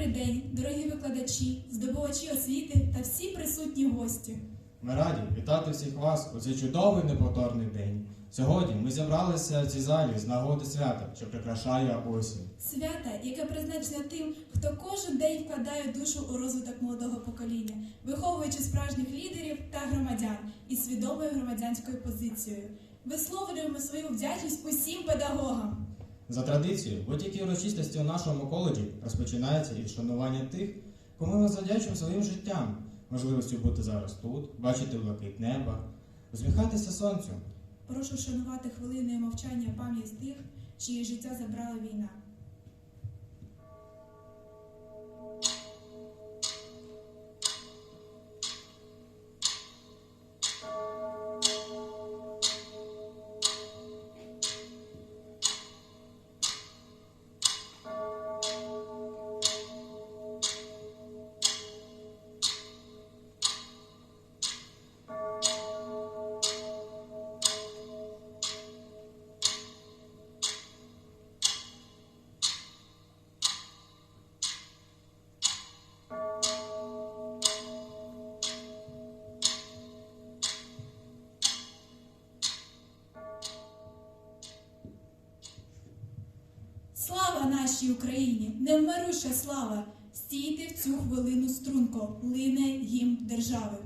Добрий день, дорогі викладачі, здобувачі освіти та всі присутні гості. Ми раді вітати всіх вас у цей чудовий неповторний день. Сьогодні ми зібралися в цій залі з нагоди свята, що прикрашає осінь. Свята, яке призначене тим, хто кожен день вкладає душу у розвиток молодого покоління, виховуючи справжніх лідерів та громадян із свідомою громадянською позицією. Висловлюємо свою вдячність усім педагогам. За традицією, будь-які урочистості у нашому коледжі розпочинаються із шанування тих, кому ми задячимо своїм життям, можливістю бути зараз тут, бачити блакит неба, усміхатися сонцю. Прошу вшанувати хвилиною мовчання пам'ять тих, чиї життя забрала війна. Нашій Україні! Невмируша слава! Стійте в цю хвилину струнко, лине гімн держави.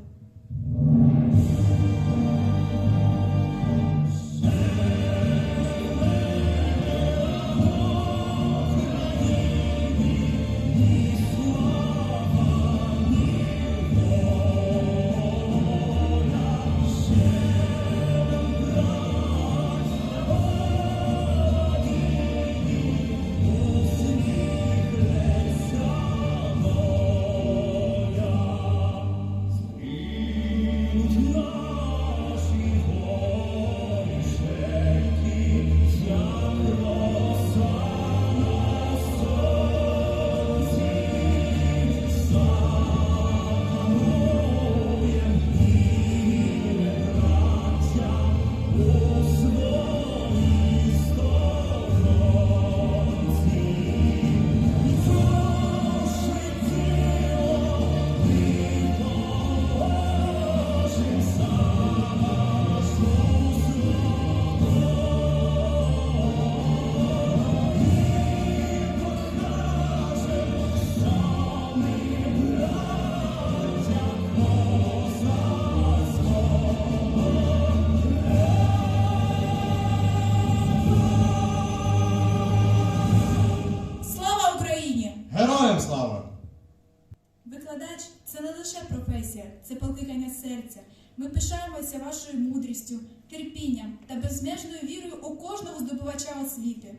Мудрістю, терпінням та безмежною вірою у кожного здобувача освіти.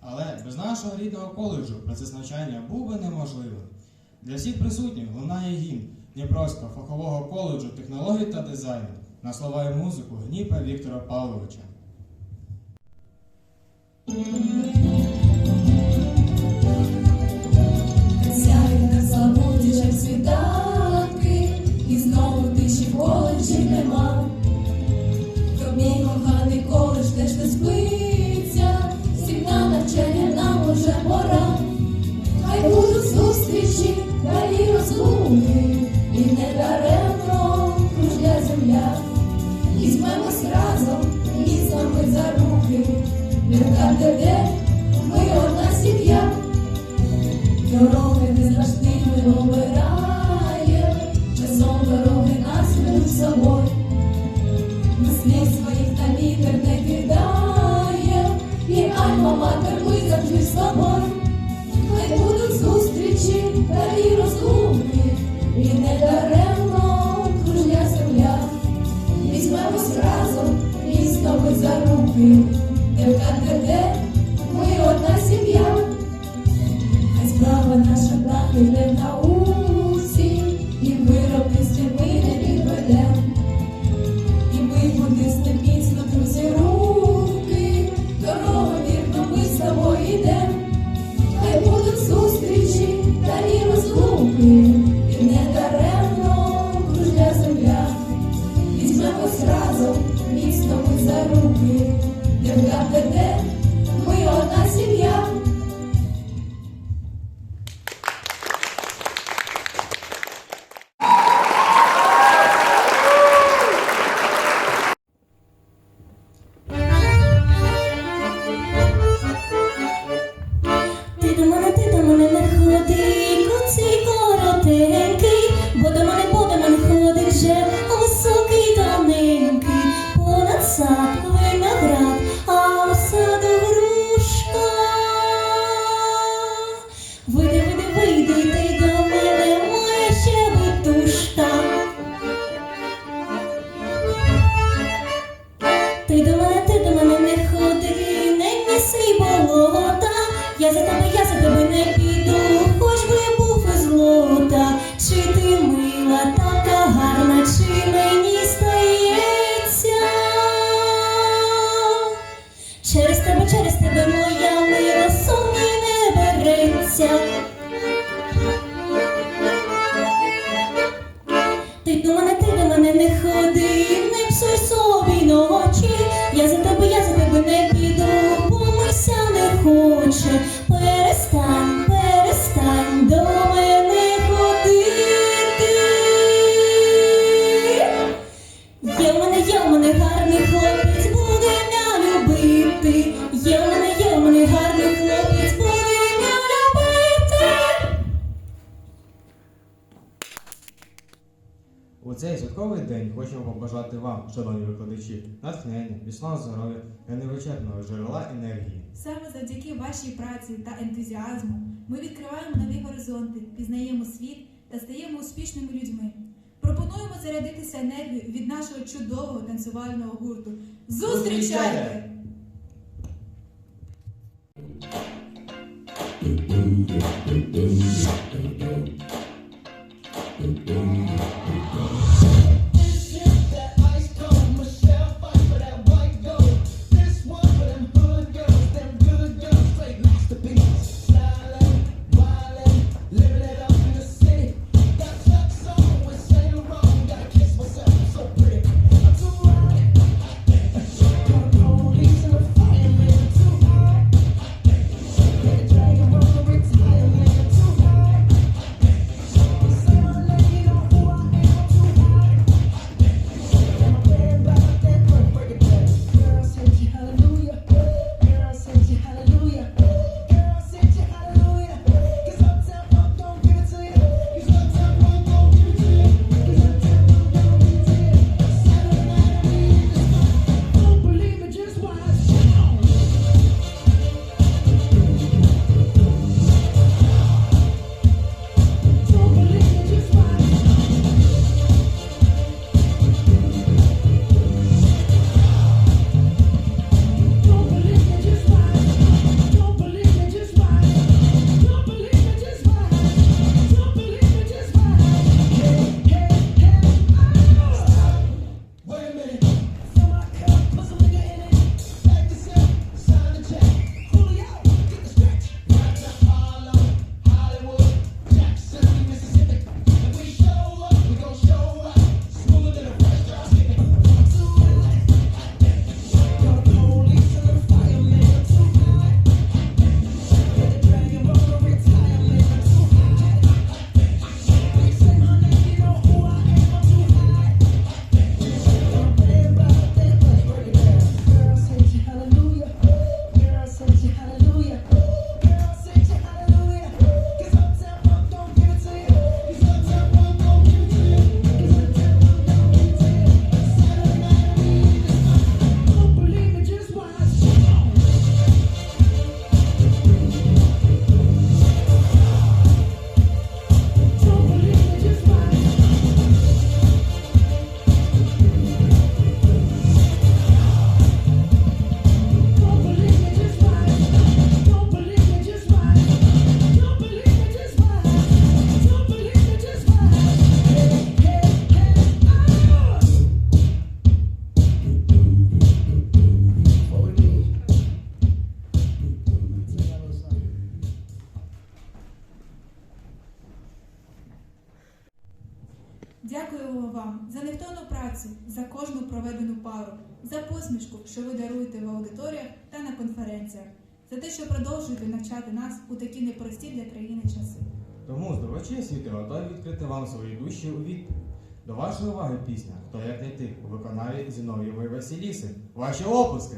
Але без нашого рідного коледжу процес навчання був би неможливим. Для всіх присутніх лунає гімн Дніпровського фахового коледжу технологій та дизайну на слова і музику Гніпа Віктора Павловича. я за тебе не піду, хоч би був із злота, чи ти мила, така гарна, чи мені стається? Через тебе, через тебе. цей святковий день хочемо побажати вам, шановні викладачі, натхнення, міцного здоров'я та невичерпного джерела енергії. Саме завдяки вашій праці та ентузіазму ми відкриваємо нові горизонти, пізнаємо світ та стаємо успішними людьми. Пропонуємо зарядитися енергією від нашого чудового танцювального гурту. Зустрічайте! Зустрічайте! пару, за посмішку, що ви даруєте в аудиторіях та на конференціях, за те, що продовжуєте навчати нас у такі непрості для країни часи. Тому здорочі світи готові відкрити вам свої душі у відповідь. До вашої уваги пісня, хто як не ти, у виконаві зінов'євої Василіси. Ваші опуски!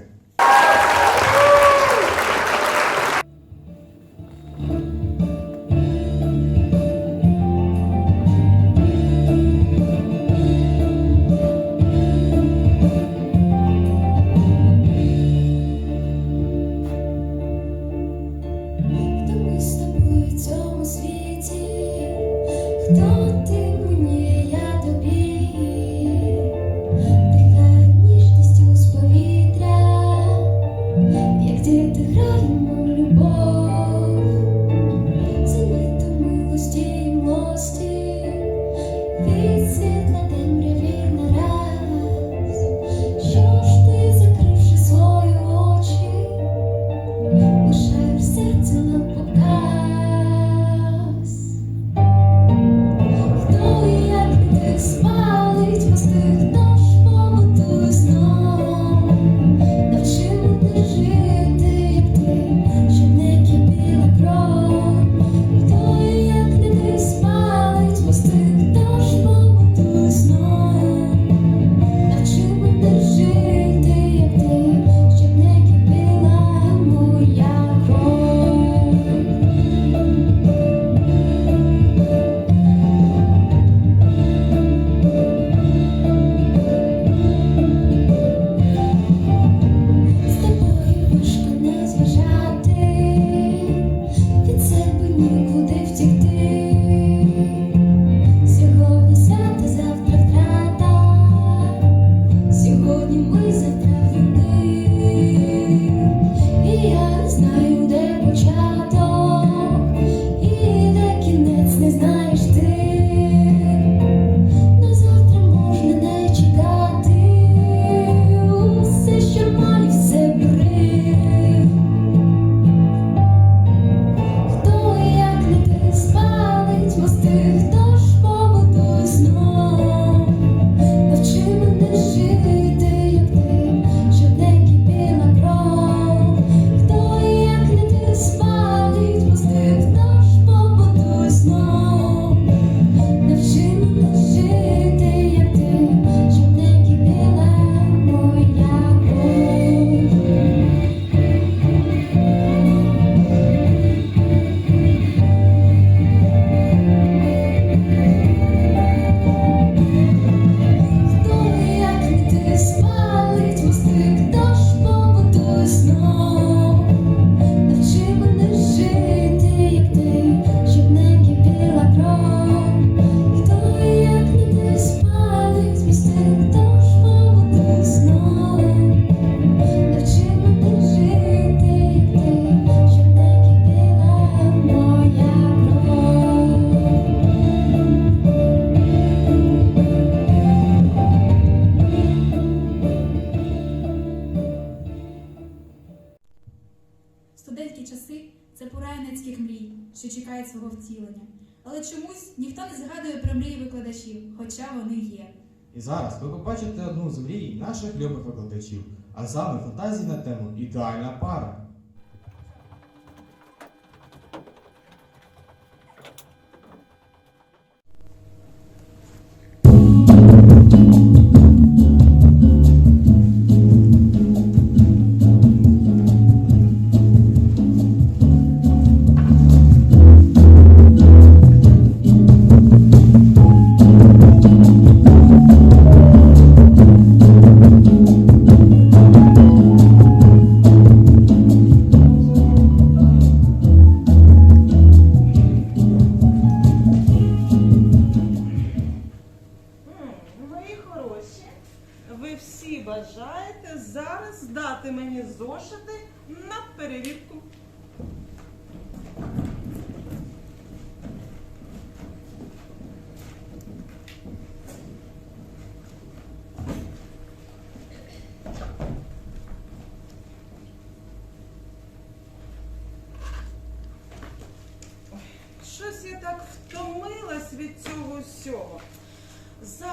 втілення. Але чомусь ніхто не згадує про мрії викладачів, хоча вони є. І зараз ви побачите одну з мрій наших любих викладачів, а саме фантазії на тему ідеальна пара.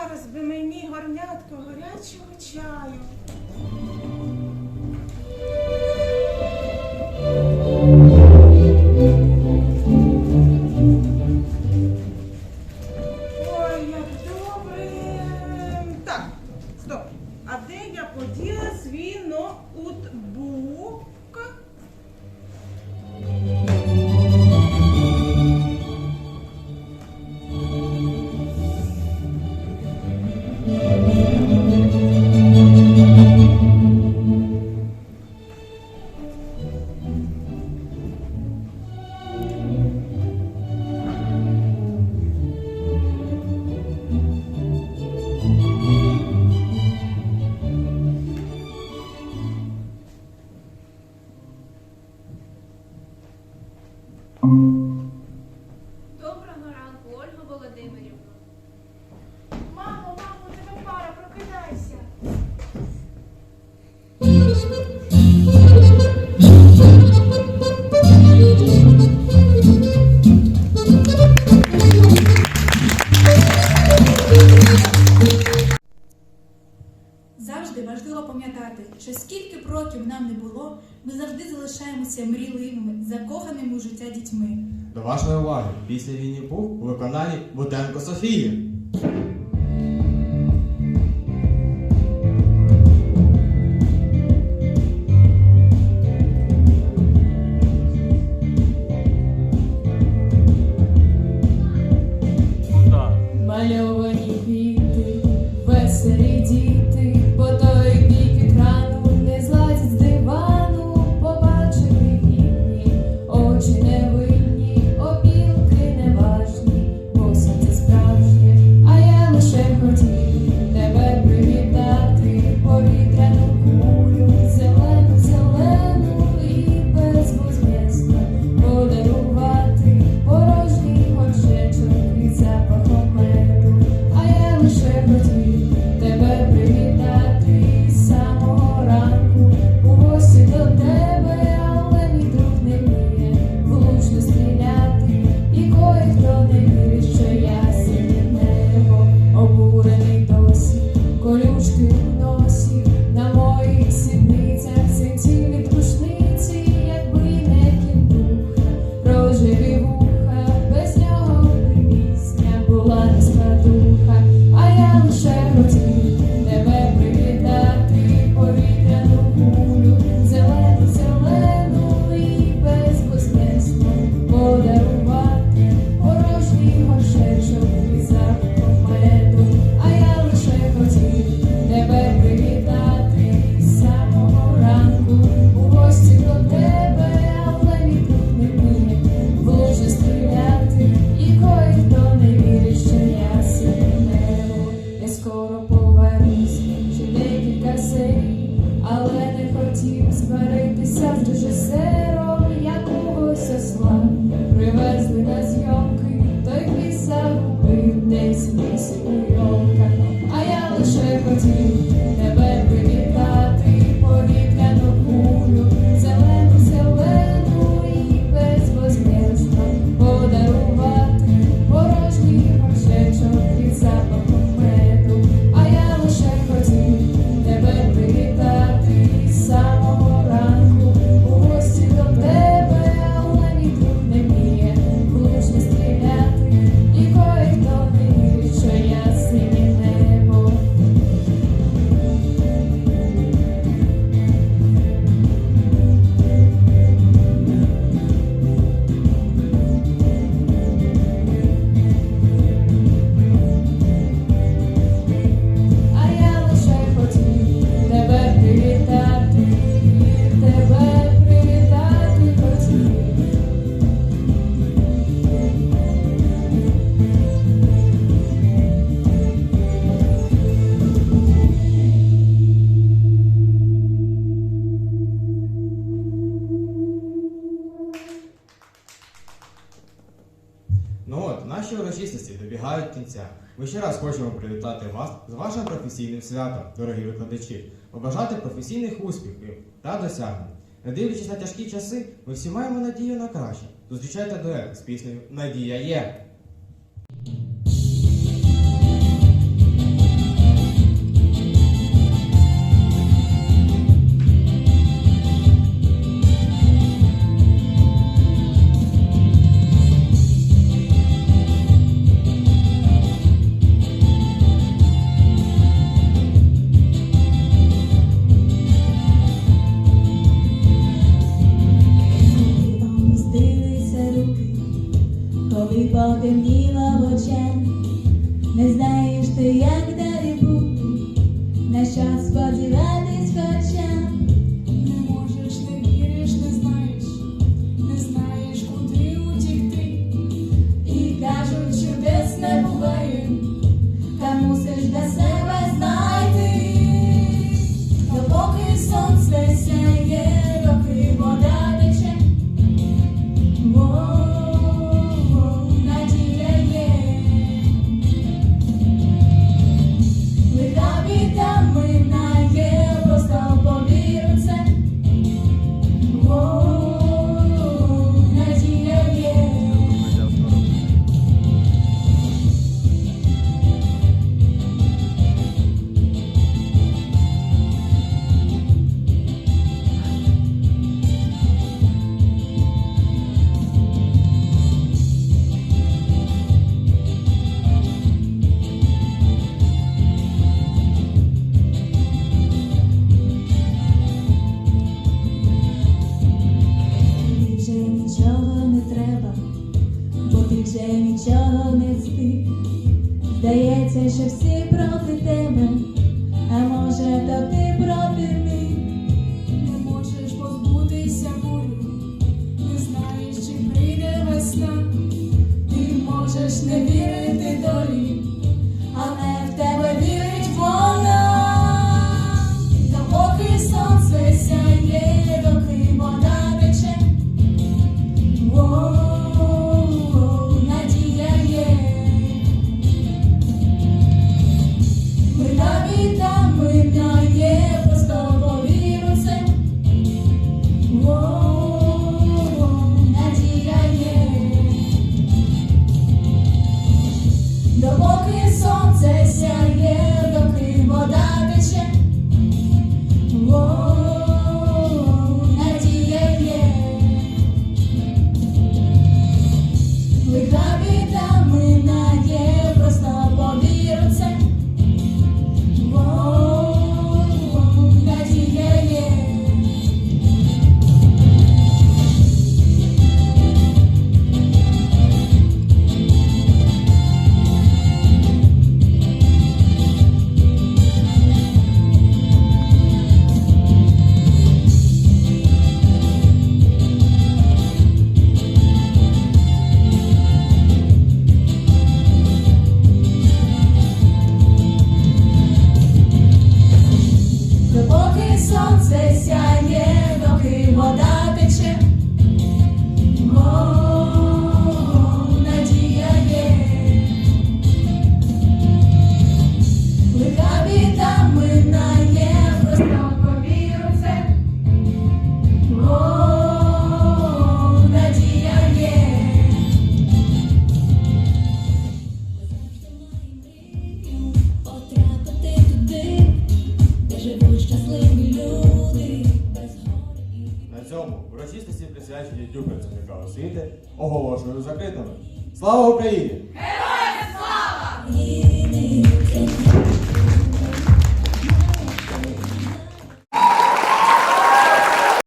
зараз би мені горнятко горячого чаю. До вашої уваги після війни пух у виконанні Бутенко Софії. кінця. Ми ще раз хочемо привітати вас з вашим професійним святом, дорогі викладачі, побажати професійних успіхів та досягнень. Не дивлячись на тяжкі часи, ми всі маємо надію на краще. Зустрічайте дует з піснею Надія є.